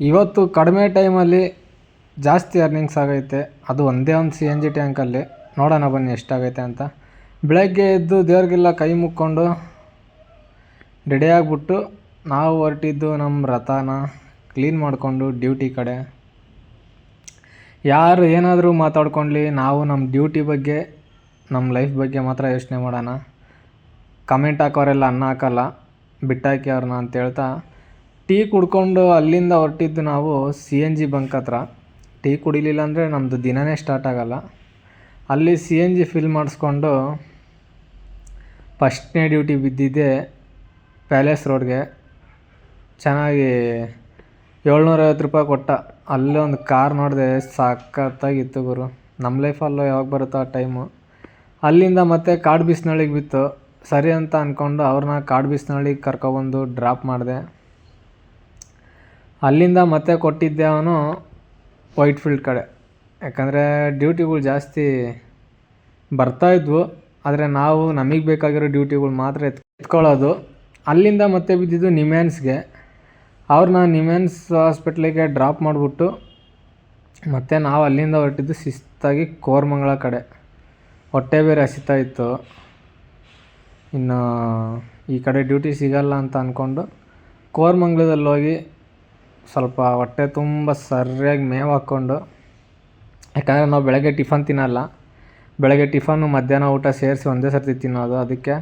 ಇವತ್ತು ಕಡಿಮೆ ಟೈಮಲ್ಲಿ ಜಾಸ್ತಿ ಅರ್ನಿಂಗ್ಸ್ ಆಗೈತೆ. ಅದು ಒಂದೇ ಒಂದು ಸಿ ಎನ್ ಜಿ ಟ್ಯಾಂಕಲ್ಲಿ ನೋಡೋಣ ಬನ್ನಿ ಎಷ್ಟಾಗೈತೆ ಅಂತ. ಬೆಳಗ್ಗೆ ಎದ್ದು ದೇವ್ರಿಗೆಲ್ಲ ಕೈ ಮುಕ್ಕೊಂಡು ರೆಡಿಯಾಗ್ಬಿಟ್ಟು ನಾವು ಹೊರಟಿದ್ದು ನಮ್ಮ ರಥನ ಕ್ಲೀನ್ ಮಾಡಿಕೊಂಡು ಡ್ಯೂಟಿ ಕಡೆ. ಯಾರು ಏನಾದರೂ ಮಾತಾಡ್ಕೊಳ್ಳಿ ನಾವು ನಮ್ಮ ಡ್ಯೂಟಿ ಬಗ್ಗೆ, ನಮ್ಮ ಲೈಫ್ ಬಗ್ಗೆ ಮಾತ್ರ ಯೋಚನೆ ಮಾಡೋಣ. ಕಮೆಂಟ್ ಹಾಕೋರೆಲ್ಲ ಅನ್ನ ಹಾಕಲ್ಲ. ಬಿಟ್ಟಾಕಿ ಅವ್ರನ್ನ ಅಂತ ಹೇಳ್ತಾ ಟೀ ಕುಡ್ಕೊಂಡು ಅಲ್ಲಿಂದ ಹೊರಟಿದ್ದು ನಾವು ಸಿ ಎನ್ ಜಿ ಬಂಕ್ ಹತ್ರ. ಟೀ ಕುಡಿಲಿಲ್ಲ ಅಂದರೆ ನಮ್ಮದು ದಿನವೇ ಸ್ಟಾರ್ಟ್ ಆಗೋಲ್ಲ. ಅಲ್ಲಿ ಸಿ ಎನ್ ಜಿ ಫಿಲ್ ಮಾಡಿಸ್ಕೊಂಡು ಫಸ್ಟ್ನೇ ಡ್ಯೂಟಿ ಬಿದ್ದಿದ್ದೆ ಪ್ಯಾಲೇಸ್ ರೋಡ್ಗೆ. ಚೆನ್ನಾಗಿ ಏಳ್ನೂರೈವತ್ತು ರೂಪಾಯಿ ಕೊಟ್ಟ. ಅಲ್ಲೇ ಒಂದು ಕಾರ್ ನೋಡಿದೆ ಸಖತ್ತಾಗಿತ್ತು ಗುರು. ನಮ್ಮ ಲೈಫಲ್ಲೂ ಯಾವಾಗ ಬರುತ್ತೋ ಆ ಟೈಮು ಅಲ್ಲಿಂದ ಮತ್ತೆ ಕಾಡು ಬಿಸ್ನಳ್ಳಿಗೆ ಬಿತ್ತು. ಸರಿ ಅಂತ ಅಂದ್ಕೊಂಡು ಅವ್ರನ್ನ ಕಾಡು ಬಿಸ್ನಳ್ಳಿಗೆ ಕರ್ಕೊಬಂದು ಡ್ರಾಪ್ ಮಾಡಿದೆ. ಅಲ್ಲಿಂದ ಮತ್ತೆ ಕೊಟ್ಟಿದ್ದೆ ಅವನು ವೈಟ್ ಫೀಲ್ಡ್ ಕಡೆ. ಯಾಕಂದರೆ ಡ್ಯೂಟಿಗಳು ಜಾಸ್ತಿ ಬರ್ತಾಯಿದ್ವು ಆದರೆ ನಾವು ನಮಗೆ ಬೇಕಾಗಿರೋ ಡ್ಯೂಟಿಗಳು ಮಾತ್ರ ಎತ್ ಎತ್ಕೊಳ್ಳೋದು. ಅಲ್ಲಿಂದ ಮತ್ತೆ ಬಿದ್ದಿದ್ದು ನಿಮ್ಯಾನ್ಸ್ಗೆ. ಅವ್ರನ್ನ ನಿಮ್ಯಾನ್ಸ್ ಹಾಸ್ಪಿಟ್ಲಿಗೆ ಡ್ರಾಪ್ ಮಾಡಿಬಿಟ್ಟು ಮತ್ತು ನಾವು ಅಲ್ಲಿಂದ ಹೊರಟಿದ್ದು ಶಿಸ್ತಾಗಿ ಕೋರ್ಮಂಗಳ ಕಡೆ. ಹೊಟ್ಟೆ ಬೇರೆ ಹಸಿತಾ ಇತ್ತು. ಇನ್ನು ಈ ಕಡೆ ಡ್ಯೂಟಿ ಸಿಗಲ್ಲ ಅಂತ ಅಂದ್ಕೊಂಡು ಕೋರಮಂಗ್ಲದಲ್ಲಿ ಹೋಗಿ ಸ್ವಲ್ಪ ಹೊಟ್ಟೆ ತುಂಬ ಸರಿಯಾಗಿ ಮೇವು ಹಾಕ್ಕೊಂಡು, ಯಾಕಂದರೆ ನಾವು ಬೆಳಗ್ಗೆ ಟಿಫನ್ ತಿನ್ನಲ್ಲ. ಬೆಳಗ್ಗೆ ಟಿಫನ್ನು ಮಧ್ಯಾಹ್ನ ಊಟ ಸೇರಿಸಿ ಒಂದೇ ಸರ್ತಿ ತಿನ್ನೋದು. ಅದಕ್ಕೆ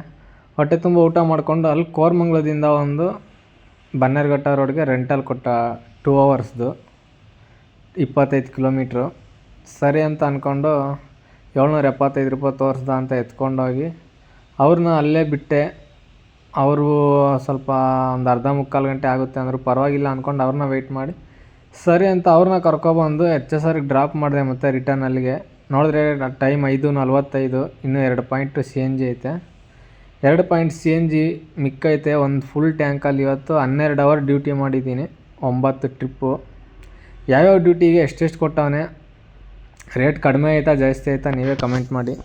ಹೊಟ್ಟೆ ತುಂಬ ಊಟ ಮಾಡಿಕೊಂಡು ಅಲ್ಲಿ ಕೋರಮಂಗ್ಲದಿಂದ ಒಂದು ಬನ್ನೇರುಘಟ್ಟ ರೋಡ್ಗೆ ರೆಂಟಲ್ಲಿ ಕೊಟ್ಟ ಟೂ ಅವರ್ಸ್ದು ಇಪ್ಪತ್ತೈದು ಕಿಲೋಮೀಟ್ರು ಸರಿ ಅಂತ ಅಂದ್ಕೊಂಡು ಏಳ್ನೂರ ಎಪ್ಪತ್ತೈದು ರೂಪಾಯಿ ತೋರಿಸ್ದ ಅಂತ ಎತ್ಕೊಂಡೋಗಿ ಅವ್ರನ್ನ ಅಲ್ಲೇ ಬಿಟ್ಟೆ. ಅವರು ಸ್ವಲ್ಪ ಒಂದು ಅರ್ಧ ಮುಕ್ಕಾಲು ಗಂಟೆ ಆಗುತ್ತೆ ಅಂದರು ಪರವಾಗಿಲ್ಲ ಅಂದ್ಕೊಂಡು ಅವ್ರನ್ನ ವೆಯ್ಟ್ ಮಾಡಿ. ಸರಿ ಅಂತ ಅವ್ರನ್ನ ಕರ್ಕೊಬಂದು ಎಚ್ ಎಸ್ ಆರ್ಗೆ ಡ್ರಾಪ್ ಮಾಡಿದೆ ಮತ್ತು ರಿಟರ್ನ್ ಅಲ್ಲಿಗೆ. ನೋಡಿದ್ರೆ ಟೈಮ್ ಐದು ನಲ್ವತ್ತೈದು, ಇನ್ನೂ ಎರಡು ಪಾಯಿಂಟು ಸಿ ಎನ್ ಜಿ ಐತೆ. ಎರಡು ಪಾಯಿಂಟ್ ಸಿ ಎನ್ ಜಿ ಮಿಕ್ಕೈತೆ ಒಂದು ಫುಲ್ ಟ್ಯಾಂಕಲ್ಲಿ ಇವತ್ತು ಹನ್ನೆರಡು ಅವರ್ ಡ್ಯೂಟಿ ಮಾಡಿದ್ದೀನಿ, ಒಂಬತ್ತು ಟ್ರಿಪ್ಪು ಯಾವ್ಯಾವ ಡ್ಯೂಟಿಗೆ ಎಷ್ಟೆಷ್ಟು ಕೊಟ್ಟವನೆ? ರೇಟ್ ಕಡಿಮೆ ಆಯ್ತಾ ಜಾಸ್ತಿ ಆಯ್ತಾ ನೀವೇ ಕಮೆಂಟ್ ಮಾಡಿ.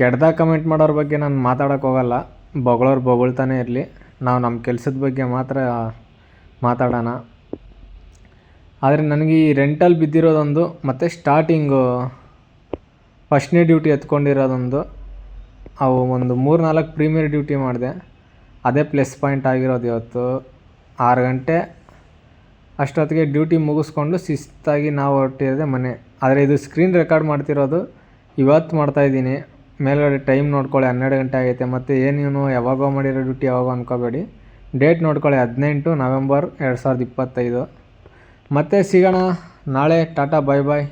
ಕೆಡ್ದಾಗ ಕಮೆಂಟ್ ಮಾಡೋರ ಬಗ್ಗೆ ನಾನು ಮಾತಾಡೋಕ್ಕೆ ಹೋಗಲ್ಲ. ಬೊಗಳೋರು ಬೊಗಳ್ತಾನೆ ಇರಲಿ. ನಾವು ನಮ್ಮ ಕೆಲಸದ ಬಗ್ಗೆ ಮಾತ್ರ ಮಾತಾಡೋಣ. ಆದರೆ ನನಗೆ ಈ ರೆಂಟಲ್ಲಿ ಬಿದ್ದಿರೋದೊಂದು, ಮತ್ತು ಸ್ಟಾರ್ಟಿಂಗು ಫಸ್ಟ್ನೇ ಡ್ಯೂಟಿ ಎತ್ಕೊಂಡಿರೋದೊಂದು, ಅವು ಒಂದು ಮೂರು ನಾಲ್ಕು ಪ್ರೀಮಿಯರ್ ಡ್ಯೂಟಿ ಮಾಡಿದೆ. ಅದೇ ಪ್ಲಸ್ ಪಾಯಿಂಟ್ ಆಗಿರೋದು ಇವತ್ತು. ಆರು ಗಂಟೆ ಅಷ್ಟೊತ್ತಿಗೆ ಡ್ಯೂಟಿ ಮುಗಿಸ್ಕೊಂಡು ಶಿಸ್ತಾಗಿ ನಾವು ಹೊರಟಿರೋದೆ ಮನೆ. ಆದರೆ ಇದು ಸ್ಕ್ರೀನ್ ರೆಕಾರ್ಡ್ ಮಾಡ್ತಿರೋದು. ಇವತ್ತು ಮಾಡ್ತಾಯಿದ್ದೀನಿ ಮೇಲ್ಗಡೆ ಟೈಮ್ ನೋಡ್ಕೊಳ್ಳಿ, ಹನ್ನೆರಡು ಗಂಟೆ ಆಗೈತೆ. ಮತ್ತು ಏನು ಇವನು, ಯಾವಾಗೋ ಮಾಡಿರೋ ಡ್ಯೂಟಿ ಯಾವಾಗೋ ಅನ್ಕೋಬೇಡಿ. ಡೇಟ್ ನೋಡ್ಕೊಳ್ಳಿ, ಹದಿನೆಂಟು ನವೆಂಬರ್ ಎರಡು ಸಾವಿರದ ಇಪ್ಪತ್ತೈದು. ಮತ್ತೆ ಸಿಗೋಣ, ನಾಳೆ, ಟಾಟಾ ಬಾಯ್ ಬಾಯ್